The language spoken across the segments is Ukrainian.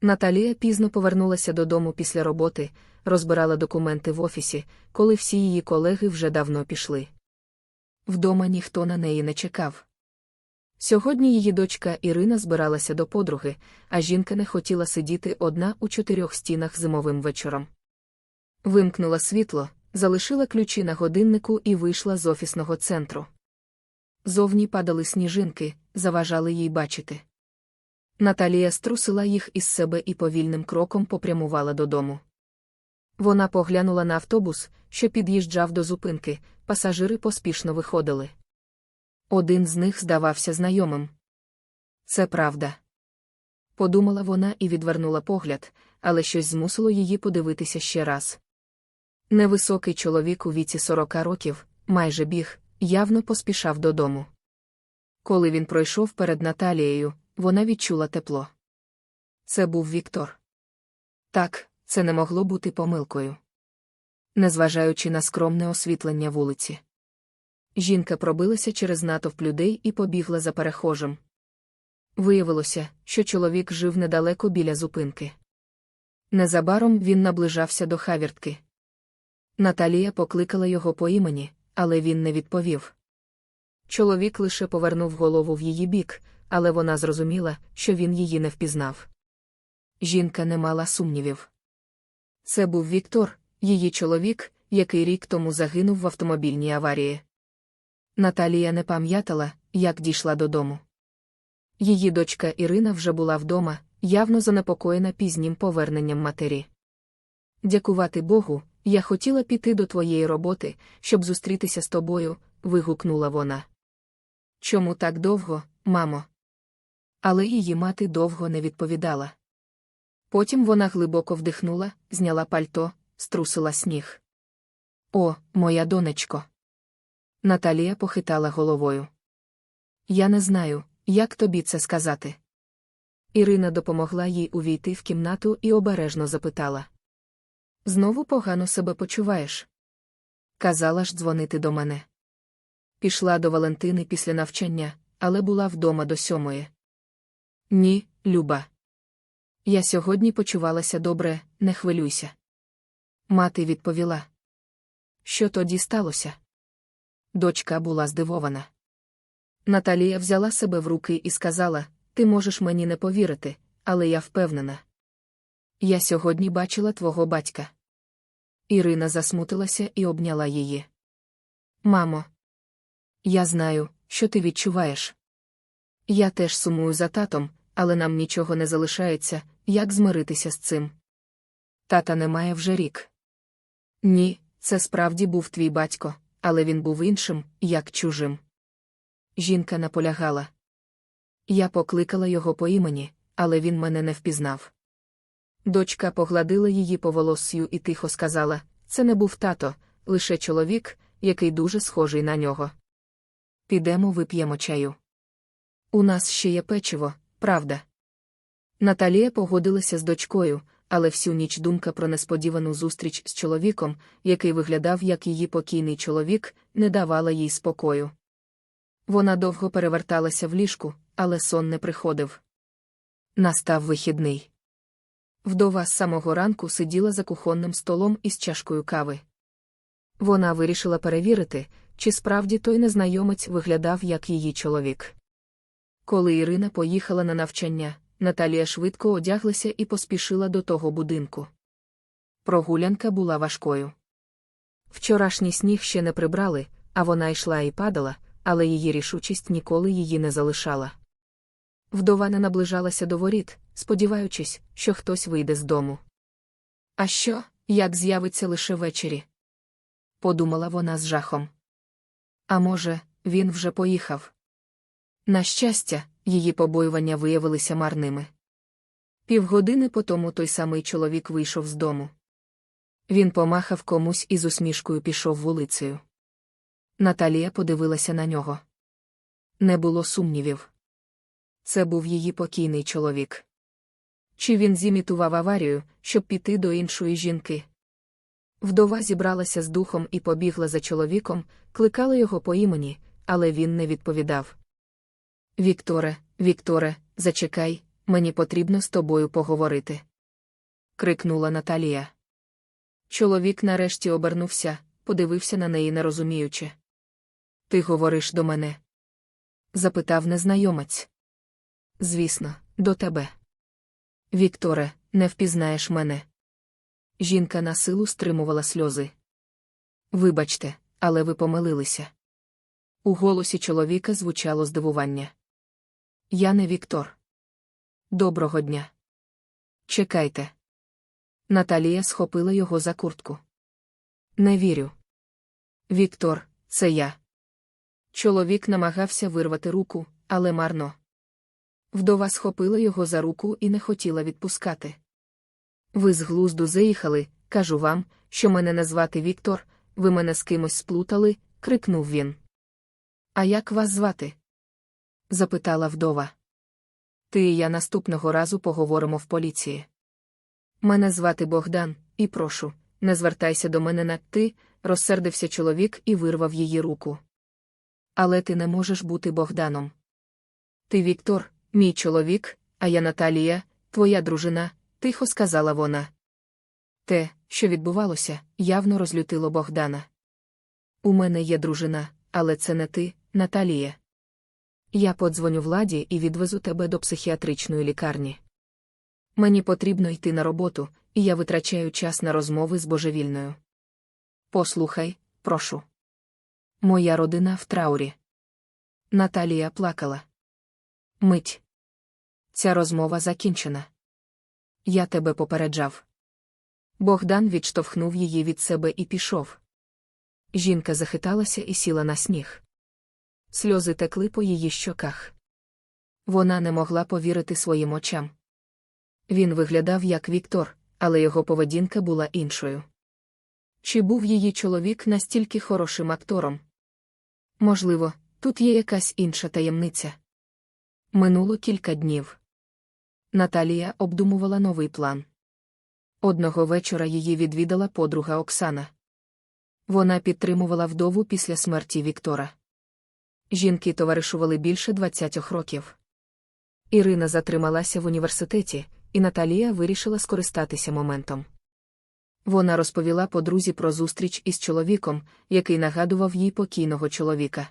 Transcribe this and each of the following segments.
Наталія пізно повернулася додому після роботи, розбирала документи в офісі, коли всі її колеги вже давно пішли. Вдома ніхто на неї не чекав. Сьогодні її дочка Ірина збиралася до подруги, а жінка не хотіла сидіти одна у чотирьох стінах зимовим вечором. Вимкнула світло, залишила ключі на годиннику і вийшла з офісного центру. Зовні падали сніжинки, заважали їй бачити. Наталія струсила їх із себе і повільним кроком попрямувала додому. Вона поглянула на автобус, що під'їжджав до зупинки, пасажири поспішно виходили. Один з них здавався знайомим. Це правда. Подумала вона і відвернула погляд, але щось змусило її подивитися ще раз. Невисокий чоловік у віці 40 років, майже біг, явно поспішав додому. Коли він пройшов перед Наталією, вона відчула тепло. Це був Віктор. Так, це не могло бути помилкою. Незважаючи на скромне освітлення вулиці. Жінка пробилася через натовп людей і побігла за перехожим. Виявилося, що чоловік жив недалеко біля зупинки. Незабаром він наближався до хавіртки. Наталія покликала його по імені, але він не відповів. Чоловік лише повернув голову в її бік, але вона зрозуміла, що він її не впізнав. Жінка не мала сумнівів. Це був Віктор, її чоловік, який рік тому загинув в автомобільній аварії. Наталія не пам'ятала, як дійшла додому. Її дочка Ірина вже була вдома, явно занепокоєна пізнім поверненням матері. Дякувати Богу, я хотіла піти до твоєї роботи, щоб зустрітися з тобою, вигукнула вона. Чому так довго, мамо? Але її мати довго не відповідала. Потім вона глибоко вдихнула, зняла пальто, струсила сніг. О, моя донечко. Наталія похитала головою. Я не знаю, як тобі це сказати. Ірина допомогла їй увійти в кімнату і обережно запитала. Знову погано себе почуваєш? Казала ж дзвонити до мене. Пішла до Валентини після навчання, але була вдома до сьомої. Ні, Люба. Я сьогодні почувалася добре, не хвилюйся. Мати відповіла. Що тоді сталося? Дочка була здивована. Наталія взяла себе в руки і сказала: Ти можеш мені не повірити, але я впевнена. Я сьогодні бачила твого батька. Ірина засмутилася і обняла її. Мамо, я знаю, що ти відчуваєш. Я теж сумую за татом, але нам нічого не залишається, як змиритися з цим. Тата немає вже рік. Ні, це справді був твій батько, але він був іншим, як чужим. Жінка наполягала. Я покликала його по імені, але він мене не впізнав. Дочка погладила її по волоссю і тихо сказала: це не був тато, лише чоловік, який дуже схожий на нього. Підемо вип'ємо чаю. У нас ще є печиво, правда. Наталія погодилася з дочкою, але всю ніч думка про несподівану зустріч з чоловіком, який виглядав як її покійний чоловік, не давала їй спокою. Вона довго переверталася в ліжку, але сон не приходив. Настав вихідний. Вдова з самого ранку сиділа за кухонним столом із чашкою кави. Вона вирішила перевірити, чи справді той незнайомець виглядав як її чоловік. Коли Ірина поїхала на навчання, Наталія швидко одяглася і поспішила до того будинку. Прогулянка була важкою. Вчорашній сніг ще не прибрали, а вона йшла і падала, але її рішучість ніколи її не залишала. Вдова не наближалася до воріт, сподіваючись, що хтось вийде з дому. А що, як з'явиться лише ввечері? подумала вона з жахом. А може, він вже поїхав. На щастя, її побоювання виявилися марними. Півгодини по тому той самий чоловік вийшов з дому. Він помахав комусь і з усмішкою пішов вулицею. Наталія подивилася на нього. Не було сумнівів. Це був її покійний чоловік. Чи він зімітував аварію, щоб піти до іншої жінки? Вдова зібралася з духом і побігла за чоловіком, кликала його по імені, але він не відповідав. Вікторе, Вікторе, зачекай, мені потрібно з тобою поговорити. крикнула Наталія. Чоловік нарешті обернувся, подивився на неї нерозуміючи. Ти говориш до мене? запитав незнайомець. Звісно, до тебе. Вікторе, не впізнаєш мене. Жінка на силу стримувала сльози. Вибачте, але ви помилилися. У голосі чоловіка звучало здивування. Я не Віктор. Доброго дня. Чекайте. Наталія схопила його за куртку. Не вірю. Віктор, це я. Чоловік намагався вирвати руку, але марно. Вдова схопила його за руку і не хотіла відпускати. Ви з глузду заїхали, кажу вам, що мене назвати Віктор, ви мене з кимось сплутали, крикнув він. А як вас звати? Запитала вдова. Ти і я наступного разу поговоримо в поліції. Мене звати Богдан, і прошу, не звертайся до мене на ти, розсердився чоловік і вирвав її руку. Але ти не можеш бути Богданом. Ти Віктор, мій чоловік, а я Наталія, твоя дружина, тихо сказала вона. Те, що відбувалося, явно розлютило Богдана. У мене є дружина, але це не ти, Наталія. Я подзвоню владі і відвезу тебе до психіатричної лікарні. Мені потрібно йти на роботу, і я витрачаю час на розмови з божевільною. Послухай, прошу. Моя родина в траурі. Наталія плакала. Мить. Ця розмова закінчена. Я тебе попереджав. Богдан відштовхнув її від себе і пішов. Жінка захиталася і сіла на сніг. Сльози текли по її щоках. Вона не могла повірити своїм очам. Він виглядав як Віктор, але його поведінка була іншою. Чи був її чоловік настільки хорошим актором? Можливо, тут є якась інша таємниця. Минуло кілька днів. Наталія обдумувала новий план. Одного вечора її відвідала подруга Оксана. Вона підтримувала вдову після смерті Віктора. Жінки товаришували більше 20 років. Ірина затрималася в університеті, і Наталія вирішила скористатися моментом. Вона розповіла подрузі про зустріч із чоловіком, який нагадував їй покійного чоловіка.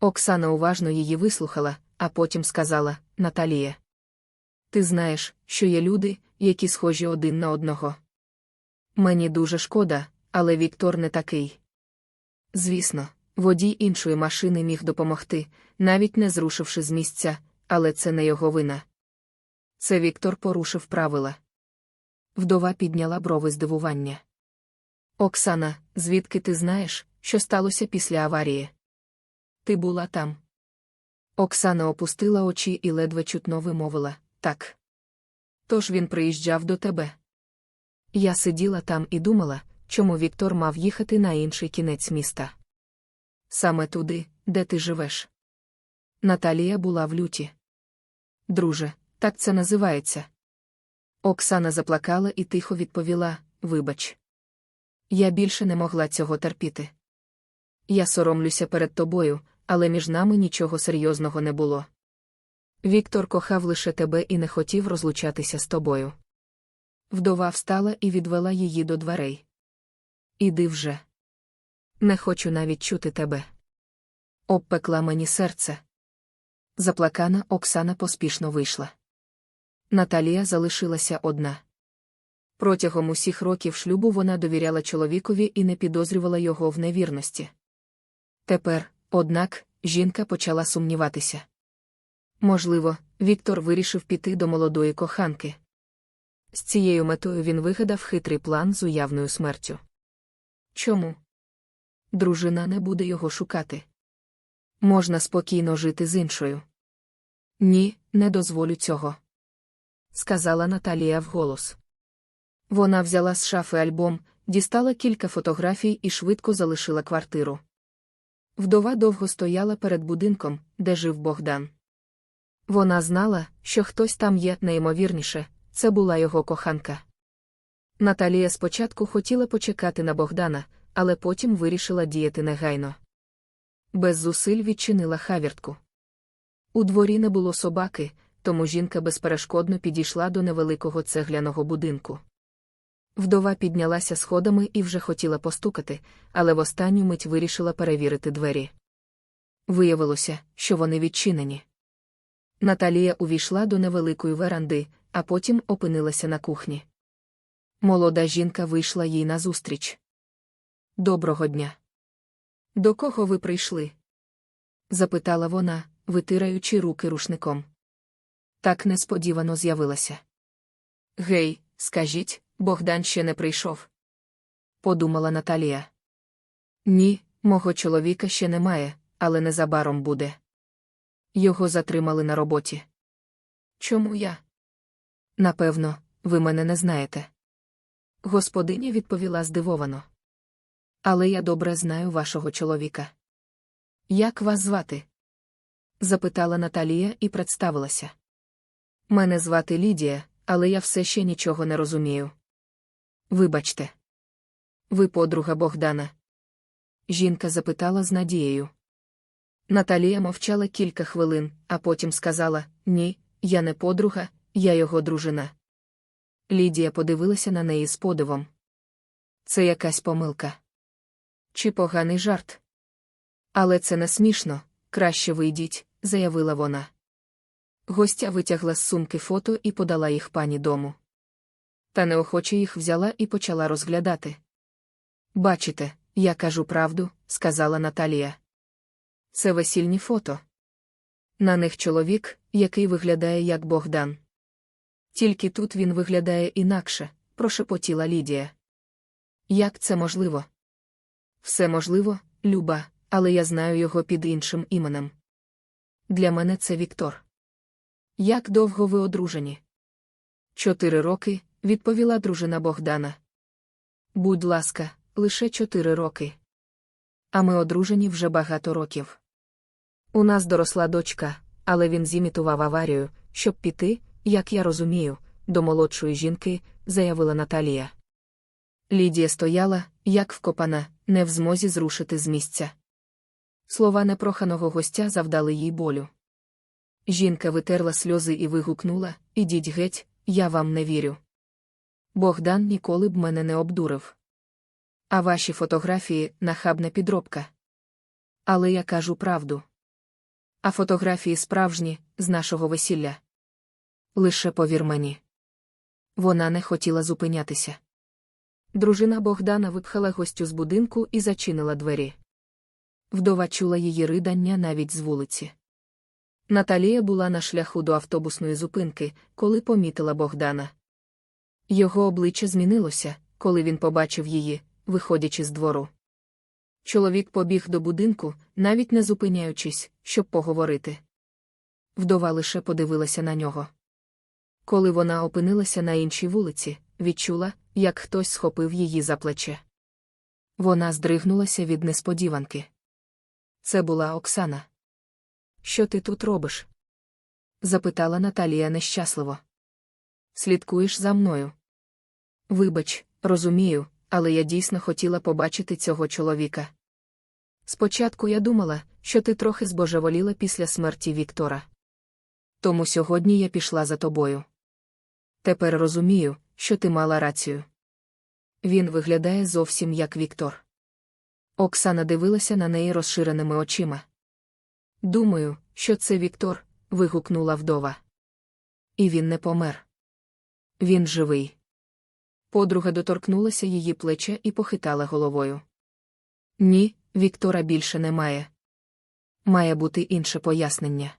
Оксана уважно її вислухала, а потім сказала Наталія. Ти знаєш, що є люди, які схожі один на одного. Мені дуже шкода, але Віктор не такий. Звісно, водій іншої машини міг допомогти, навіть не зрушивши з місця, але це не його вина. Це Віктор порушив правила. Вдова підняла брови здивування. Оксана, звідки ти знаєш, що сталося після аварії? Ти була там. Оксана опустила очі і ледве чутно вимовила так. Тож він приїжджав до тебе. Я сиділа там і думала, чому Віктор мав їхати на інший кінець міста. Саме туди, де ти живеш. Наталія була в люті. Друже, так це називається. Оксана заплакала і тихо відповіла Вибач. Я більше не могла цього терпіти. Я соромлюся перед тобою, але між нами нічого серйозного не було. Віктор кохав лише тебе і не хотів розлучатися з тобою. Вдова встала і відвела її до дверей. Іди вже. Не хочу навіть чути тебе. Обпекла мені серце. Заплакана Оксана поспішно вийшла. Наталія залишилася одна. Протягом усіх років шлюбу вона довіряла чоловікові і не підозрювала його в невірності. Тепер, однак, жінка почала сумніватися. Можливо, Віктор вирішив піти до молодої коханки. З цією метою він вигадав хитрий план з уявною смертю. Чому? Дружина не буде його шукати. Можна спокійно жити з іншою. Ні, не дозволю цього. Сказала Наталія вголос. Вона взяла з шафи альбом, дістала кілька фотографій і швидко залишила квартиру. Вдова довго стояла перед будинком, де жив Богдан. Вона знала, що хтось там є найімовірніше, це була його коханка. Наталія спочатку хотіла почекати на Богдана, але потім вирішила діяти негайно. Без зусиль відчинила хавіртку. У дворі не було собаки, тому жінка безперешкодно підійшла до невеликого цегляного будинку. Вдова піднялася сходами і вже хотіла постукати, але в останню мить вирішила перевірити двері. Виявилося, що вони відчинені. Наталія увійшла до невеликої веранди, а потім опинилася на кухні. Молода жінка вийшла їй назустріч. Доброго дня. До кого ви прийшли? запитала вона, витираючи руки рушником. Так несподівано з'явилася. Гей, скажіть, Богдан ще не прийшов. Подумала Наталія. Ні, мого чоловіка ще немає, але незабаром буде. Його затримали на роботі. Чому я? Напевно, ви мене не знаєте. Господиня відповіла здивовано. Але я добре знаю вашого чоловіка. Як вас звати? запитала Наталія і представилася. Мене звати Лідія, але я все ще нічого не розумію. Вибачте. Ви подруга Богдана. Жінка запитала з надією. Наталія мовчала кілька хвилин, а потім сказала: Ні, я не подруга, я його дружина. Лідія подивилася на неї з подивом. Це якась помилка. Чи поганий жарт? Але це не смішно, краще вийдіть, заявила вона. Гостя витягла з сумки фото і подала їх пані дому. Та неохоче їх взяла і почала розглядати. Бачите, я кажу правду, сказала Наталія. Це весільні фото. На них чоловік, який виглядає як Богдан. Тільки тут він виглядає інакше, прошепотіла Лідія. Як це можливо? Все можливо, Люба, але я знаю його під іншим іменем. Для мене це Віктор. Як довго ви одружені? Чотири роки, відповіла дружина Богдана. Будь ласка, лише чотири роки. А ми одружені вже багато років. У нас доросла дочка, але він зімітував аварію, щоб піти, як я розумію, до молодшої жінки, заявила Наталія. Лідія стояла, як вкопана, не в змозі зрушити з місця. Слова непроханого гостя завдали їй болю. Жінка витерла сльози і вигукнула Ідіть геть, я вам не вірю. Богдан ніколи б мене не обдурив. А ваші фотографії нахабна підробка. Але я кажу правду. А фотографії справжні, з нашого весілля. Лише повір мені. Вона не хотіла зупинятися. Дружина Богдана випхала гостю з будинку і зачинила двері. Вдова чула її ридання навіть з вулиці. Наталія була на шляху до автобусної зупинки, коли помітила Богдана. Його обличчя змінилося, коли він побачив її, виходячи з двору. Чоловік побіг до будинку, навіть не зупиняючись, щоб поговорити. Вдова лише подивилася на нього. Коли вона опинилася на іншій вулиці, відчула, як хтось схопив її за плече. Вона здригнулася від несподіванки. Це була Оксана. Що ти тут робиш? запитала Наталія нещасливо. Слідкуєш за мною. Вибач, розумію, але я дійсно хотіла побачити цього чоловіка. Спочатку я думала, що ти трохи збожеволіла після смерті Віктора. Тому сьогодні я пішла за тобою. Тепер розумію, що ти мала рацію. Він виглядає зовсім як Віктор. Оксана дивилася на неї розширеними очима. Думаю, що це Віктор, вигукнула вдова. І він не помер. Він живий. Подруга доторкнулася її плеча і похитала головою. Ні, Віктора більше немає. Має бути інше пояснення.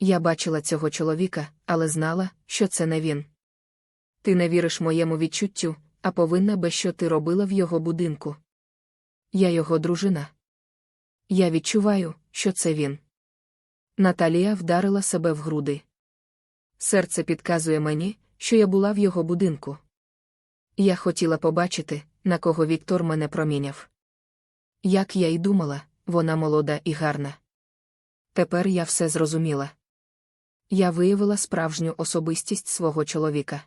Я бачила цього чоловіка, але знала, що це не він. Ти не віриш моєму відчуттю, а повинна би що ти робила в його будинку. Я його дружина. Я відчуваю, що це він. Наталія вдарила себе в груди. Серце підказує мені, що я була в його будинку. Я хотіла побачити, на кого Віктор мене проміняв. Як я й думала, вона молода і гарна. Тепер я все зрозуміла. Я виявила справжню особистість свого чоловіка.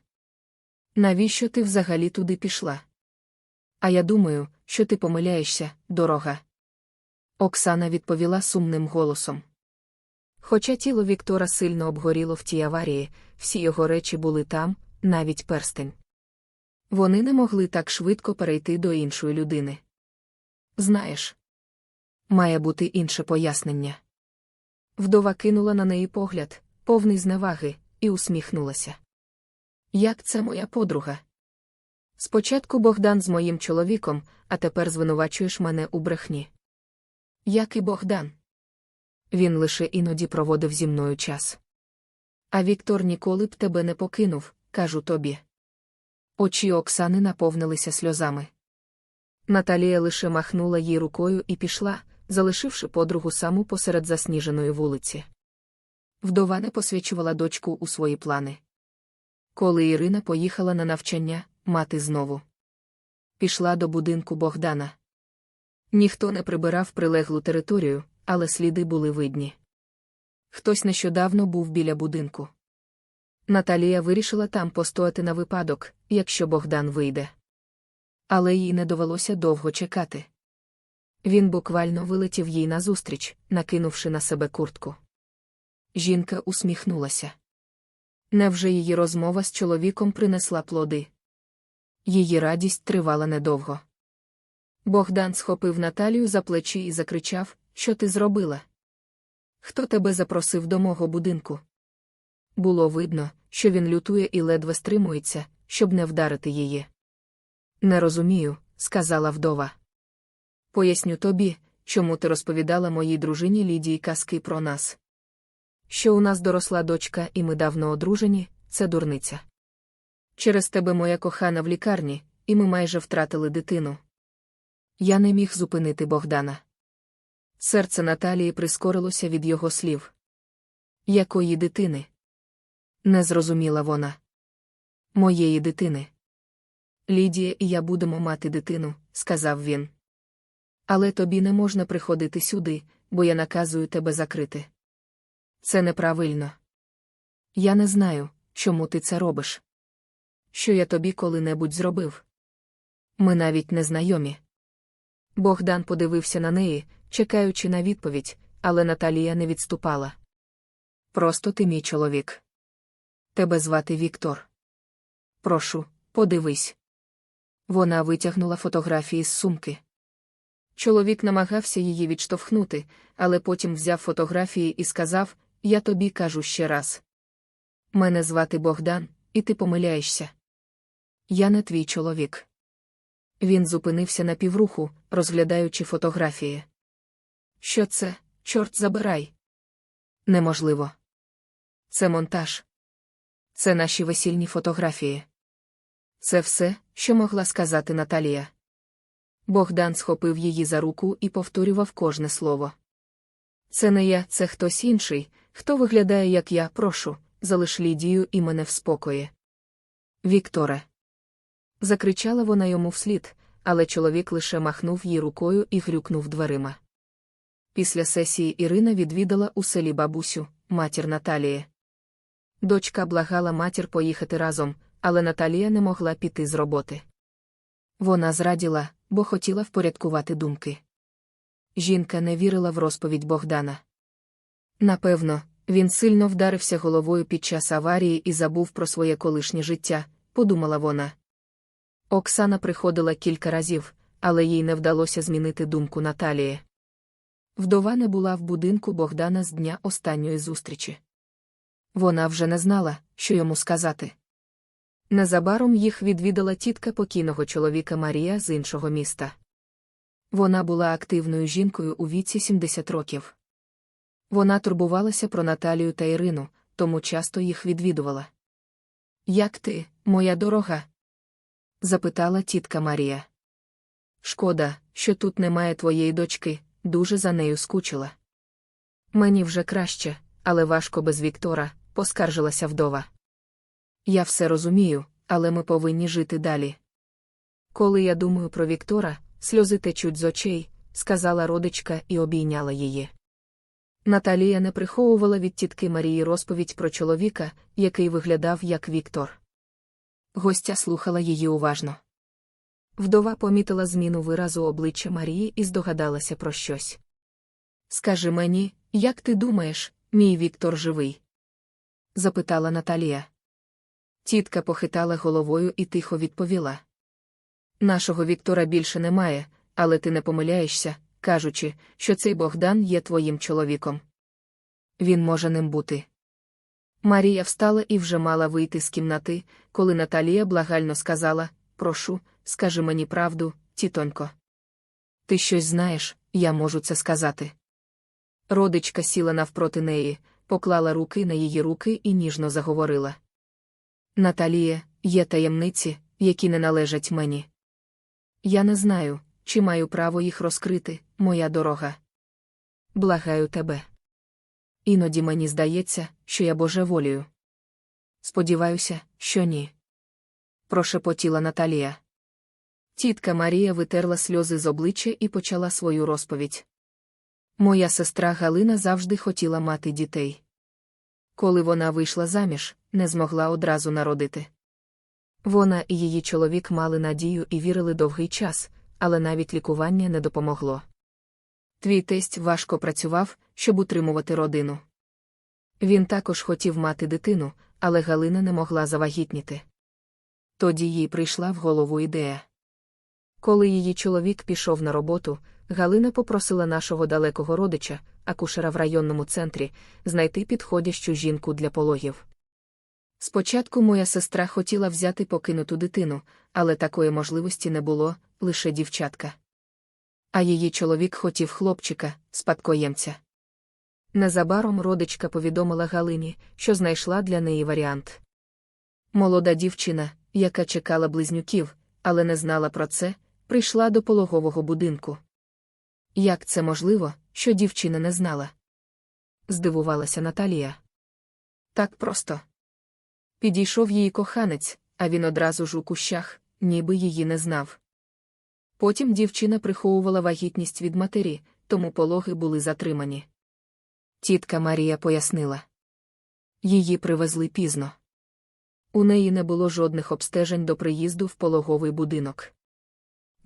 Навіщо ти взагалі туди пішла? А я думаю, що ти помиляєшся, дорога. Оксана відповіла сумним голосом. Хоча тіло Віктора сильно обгоріло в тій аварії, всі його речі були там, навіть перстень. Вони не могли так швидко перейти до іншої людини. Знаєш, має бути інше пояснення. Вдова кинула на неї погляд, повний зневаги, і усміхнулася. Як це моя подруга? Спочатку Богдан з моїм чоловіком, а тепер звинувачуєш мене у брехні. Як і Богдан. Він лише іноді проводив зі мною час. А Віктор ніколи б тебе не покинув, кажу тобі. Очі Оксани наповнилися сльозами. Наталія лише махнула їй рукою і пішла, залишивши подругу саму посеред засніженої вулиці. Вдова не посвячувала дочку у свої плани. Коли Ірина поїхала на навчання, мати знову пішла до будинку Богдана. Ніхто не прибирав прилеглу територію, але сліди були видні. Хтось нещодавно був біля будинку. Наталія вирішила там постояти на випадок, якщо Богдан вийде. Але їй не довелося довго чекати. Він буквально вилетів їй назустріч, накинувши на себе куртку. Жінка усміхнулася. Невже її розмова з чоловіком принесла плоди? Її радість тривала недовго. Богдан схопив Наталію за плечі і закричав, що ти зробила? Хто тебе запросив до мого будинку? Було видно, що він лютує і ледве стримується, щоб не вдарити її. Не розумію, сказала вдова. Поясню тобі, чому ти розповідала моїй дружині Лідії казки про нас. Що у нас доросла дочка, і ми давно одружені, це дурниця. Через тебе моя кохана в лікарні, і ми майже втратили дитину. Я не міг зупинити Богдана. Серце Наталії прискорилося від його слів. Якої дитини? Не зрозуміла вона. Моєї дитини. Лідія і я будемо мати дитину, сказав він. Але тобі не можна приходити сюди, бо я наказую тебе закрити. Це неправильно. Я не знаю, чому ти це робиш. Що я тобі коли-небудь зробив? Ми навіть не знайомі. Богдан подивився на неї, чекаючи на відповідь, але Наталія не відступала. Просто ти мій чоловік. Тебе звати Віктор. Прошу, подивись. Вона витягнула фотографії з сумки. Чоловік намагався її відштовхнути, але потім взяв фотографії і сказав: Я тобі кажу ще раз. Мене звати Богдан, і ти помиляєшся. Я не твій чоловік. Він зупинився на півруху, розглядаючи фотографії. Що це, чорт забирай? Неможливо. Це монтаж. Це наші весільні фотографії. Це все, що могла сказати Наталія. Богдан схопив її за руку і повторював кожне слово. Це не я, це хтось інший, хто виглядає, як я, прошу, залиш Лідію і мене в спокої. Вікторе. Закричала вона йому вслід, але чоловік лише махнув їй рукою і грюкнув дверима. Після сесії Ірина відвідала у селі бабусю, матір Наталії. Дочка благала матір поїхати разом, але Наталія не могла піти з роботи. Вона зраділа, бо хотіла впорядкувати думки. Жінка не вірила в розповідь Богдана. Напевно, він сильно вдарився головою під час аварії і забув про своє колишнє життя, подумала вона. Оксана приходила кілька разів, але їй не вдалося змінити думку Наталії. Вдова не була в будинку Богдана з дня останньої зустрічі. Вона вже не знала, що йому сказати. Незабаром їх відвідала тітка покійного чоловіка Марія з іншого міста. Вона була активною жінкою у віці 70 років. Вона турбувалася про Наталію та Ірину, тому часто їх відвідувала. Як ти, моя дорога? запитала тітка Марія. Шкода, що тут немає твоєї дочки, дуже за нею скучила. Мені вже краще, але важко без Віктора, поскаржилася вдова. Я все розумію, але ми повинні жити далі. Коли я думаю про Віктора, сльози течуть з очей, сказала родичка і обійняла її. Наталія не приховувала від тітки Марії розповідь про чоловіка, який виглядав як Віктор. Гостя слухала її уважно. Вдова помітила зміну виразу обличчя Марії і здогадалася про щось. Скажи мені, як ти думаєш, мій Віктор живий? запитала Наталія. Тітка похитала головою і тихо відповіла. Нашого Віктора більше немає, але ти не помиляєшся, кажучи, що цей Богдан є твоїм чоловіком. Він може ним бути. Марія встала і вже мала вийти з кімнати, коли Наталія благально сказала Прошу, скажи мені правду, тітонько. Ти щось знаєш, я можу це сказати. Родичка сіла навпроти неї, поклала руки на її руки і ніжно заговорила. Наталія, є таємниці, які не належать мені. Я не знаю, чи маю право їх розкрити, моя дорога. Благаю тебе. Іноді мені здається, що я божеволію. Сподіваюся, що ні. Прошепотіла Наталія. Тітка Марія витерла сльози з обличчя і почала свою розповідь. Моя сестра Галина завжди хотіла мати дітей. Коли вона вийшла заміж, не змогла одразу народити. Вона і її чоловік мали надію і вірили довгий час, але навіть лікування не допомогло. Твій тесть важко працював, щоб утримувати родину. Він також хотів мати дитину, але Галина не могла завагітніти. Тоді їй прийшла в голову ідея. Коли її чоловік пішов на роботу, Галина попросила нашого далекого родича, акушера в районному центрі, знайти підходящу жінку для пологів. Спочатку моя сестра хотіла взяти покинуту дитину, але такої можливості не було, лише дівчатка. А її чоловік хотів хлопчика, спадкоємця. Незабаром родичка повідомила Галині, що знайшла для неї варіант. Молода дівчина, яка чекала близнюків, але не знала про це, прийшла до пологового будинку. Як це можливо, що дівчина не знала? Здивувалася Наталія. Так просто. Підійшов її коханець, а він одразу ж у кущах, ніби її не знав. Потім дівчина приховувала вагітність від матері, тому пологи були затримані. Тітка Марія пояснила. Її привезли пізно. У неї не було жодних обстежень до приїзду в пологовий будинок.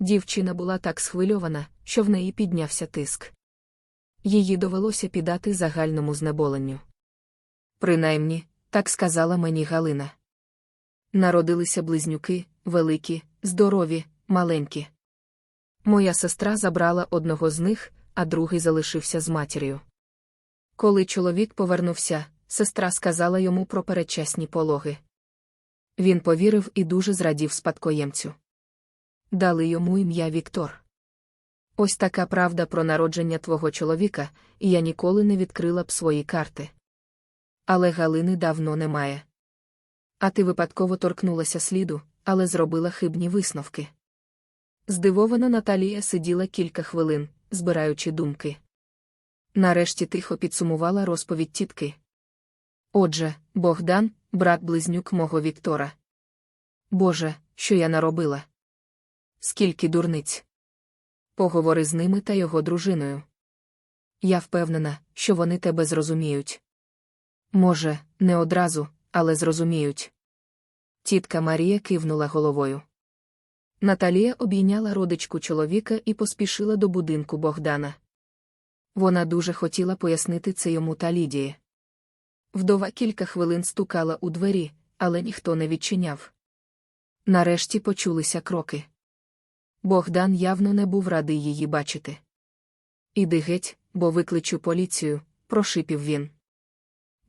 Дівчина була так схвильована, що в неї піднявся тиск. Її довелося піддати загальному знеболенню. Принаймні, так сказала мені Галина. Народилися близнюки, великі, здорові, маленькі. Моя сестра забрала одного з них, а другий залишився з матір'ю. Коли чоловік повернувся, сестра сказала йому про передчасні пологи. Він повірив і дуже зрадів спадкоємцю. Дали йому ім'я Віктор. Ось така правда про народження твого чоловіка, і я ніколи не відкрила б свої карти. Але Галини давно немає. А ти випадково торкнулася сліду, але зробила хибні висновки. Здивована Наталія сиділа кілька хвилин, збираючи думки. Нарешті тихо підсумувала розповідь тітки. Отже, Богдан, брат близнюк мого Віктора. Боже, що я наробила? Скільки дурниць. Поговори з ними та його дружиною. Я впевнена, що вони тебе зрозуміють. Може, не одразу, але зрозуміють. Тітка Марія кивнула головою. Наталія обійняла родичку чоловіка і поспішила до будинку Богдана. Вона дуже хотіла пояснити це йому та Лідії. Вдова кілька хвилин стукала у двері, але ніхто не відчиняв. Нарешті почулися кроки. Богдан явно не був радий її бачити. Іди геть, бо викличу поліцію, прошипів він.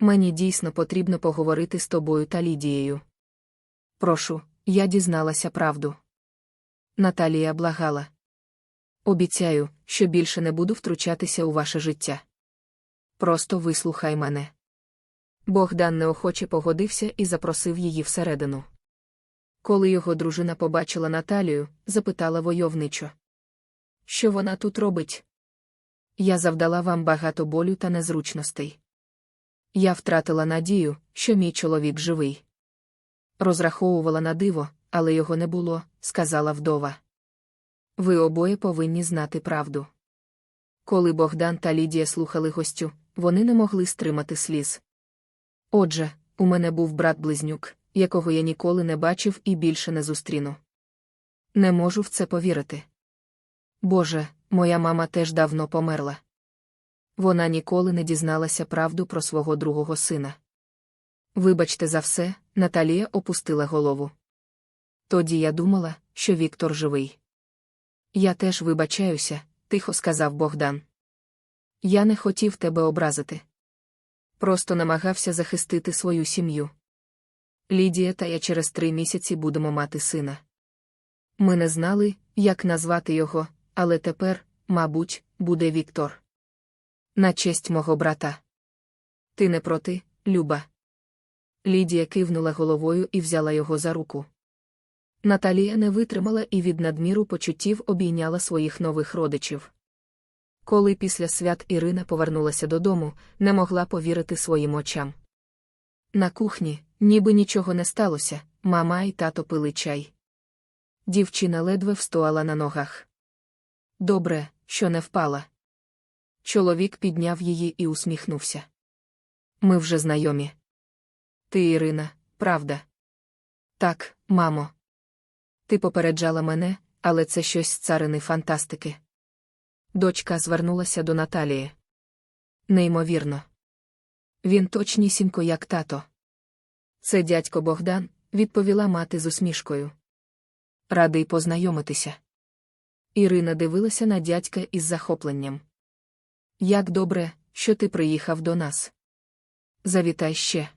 Мені дійсно потрібно поговорити з тобою та Лідією. Прошу, я дізналася правду. Наталія благала. Обіцяю, що більше не буду втручатися у ваше життя. Просто вислухай мене. Богдан неохоче погодився і запросив її всередину. Коли його дружина побачила Наталію, запитала войовничо. Що вона тут робить? Я завдала вам багато болю та незручностей. Я втратила надію, що мій чоловік живий. Розраховувала на диво, але його не було, сказала вдова. Ви обоє повинні знати правду. Коли Богдан та Лідія слухали гостю, вони не могли стримати сліз. Отже, у мене був брат-близнюк, якого я ніколи не бачив і більше не зустріну. Не можу в це повірити. Боже, моя мама теж давно померла. Вона ніколи не дізналася правду про свого другого сина. Вибачте за все, Наталія опустила голову. Тоді я думала, що Віктор живий. Я теж вибачаюся, тихо сказав Богдан. Я не хотів тебе образити. Просто намагався захистити свою сім'ю. Лідія та я через три місяці будемо мати сина. Ми не знали, як назвати його, але тепер, мабуть, буде Віктор. На честь мого брата. Ти не проти, Люба. Лідія кивнула головою і взяла його за руку. Наталія не витримала і від надміру почуттів обійняла своїх нових родичів. Коли після свят Ірина повернулася додому, не могла повірити своїм очам. На кухні, ніби нічого не сталося, мама і тато пили чай. Дівчина ледве встояла на ногах. Добре, що не впала. Чоловік підняв її і усміхнувся. Ми вже знайомі. Ти, Ірина, правда? Так, мамо. Ти попереджала мене, але це щось з царини фантастики. Дочка звернулася до Наталії. Неймовірно. Він точнісінько, як тато. Це дядько Богдан, відповіла мати з усмішкою. Радий познайомитися. Ірина дивилася на дядька із захопленням. Як добре, що ти приїхав до нас. Завітай ще.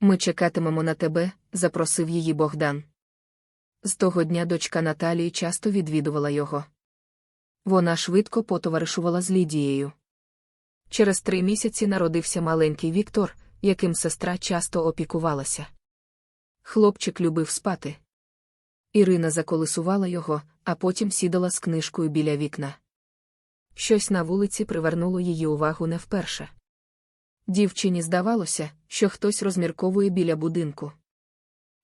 Ми чекатимемо на тебе, запросив її Богдан. З того дня дочка Наталії часто відвідувала його. Вона швидко потоваришувала з Лідією. Через три місяці народився маленький Віктор, яким сестра часто опікувалася. Хлопчик любив спати. Ірина заколисувала його, а потім сідала з книжкою біля вікна. Щось на вулиці привернуло її увагу не вперше. Дівчині здавалося, що хтось розмірковує біля будинку.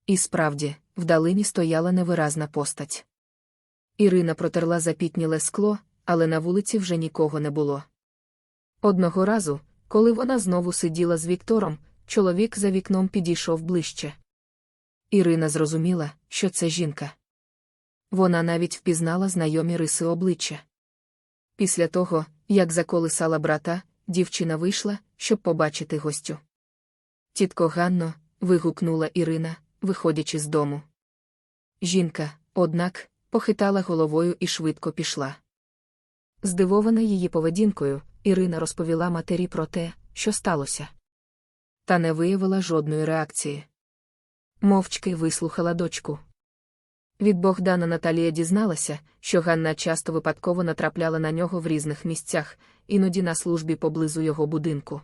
І справді, вдалині стояла невиразна постать. Ірина протерла запітніле скло, але на вулиці вже нікого не було. Одного разу, коли вона знову сиділа з Віктором, чоловік за вікном підійшов ближче. Ірина зрозуміла, що це жінка. Вона навіть впізнала знайомі риси обличчя. Після того, як заколисала брата, дівчина вийшла, щоб побачити гостю. Тітко Ганно, вигукнула Ірина, виходячи з дому. Жінка, однак, похитала головою і швидко пішла. Здивована її поведінкою, Ірина розповіла матері про те, що сталося. Та не виявила жодної реакції. Мовчки вислухала дочку. Від Богдана Наталія дізналася, що Ганна часто випадково натрапляла на нього в різних місцях, іноді на службі поблизу його будинку.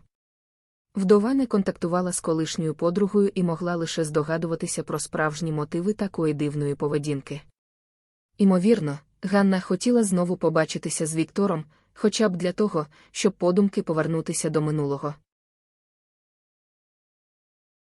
Вдова не контактувала з колишньою подругою і могла лише здогадуватися про справжні мотиви такої дивної поведінки. Імовірно, Ганна хотіла знову побачитися з Віктором, хоча б для того, щоб подумки повернутися до минулого.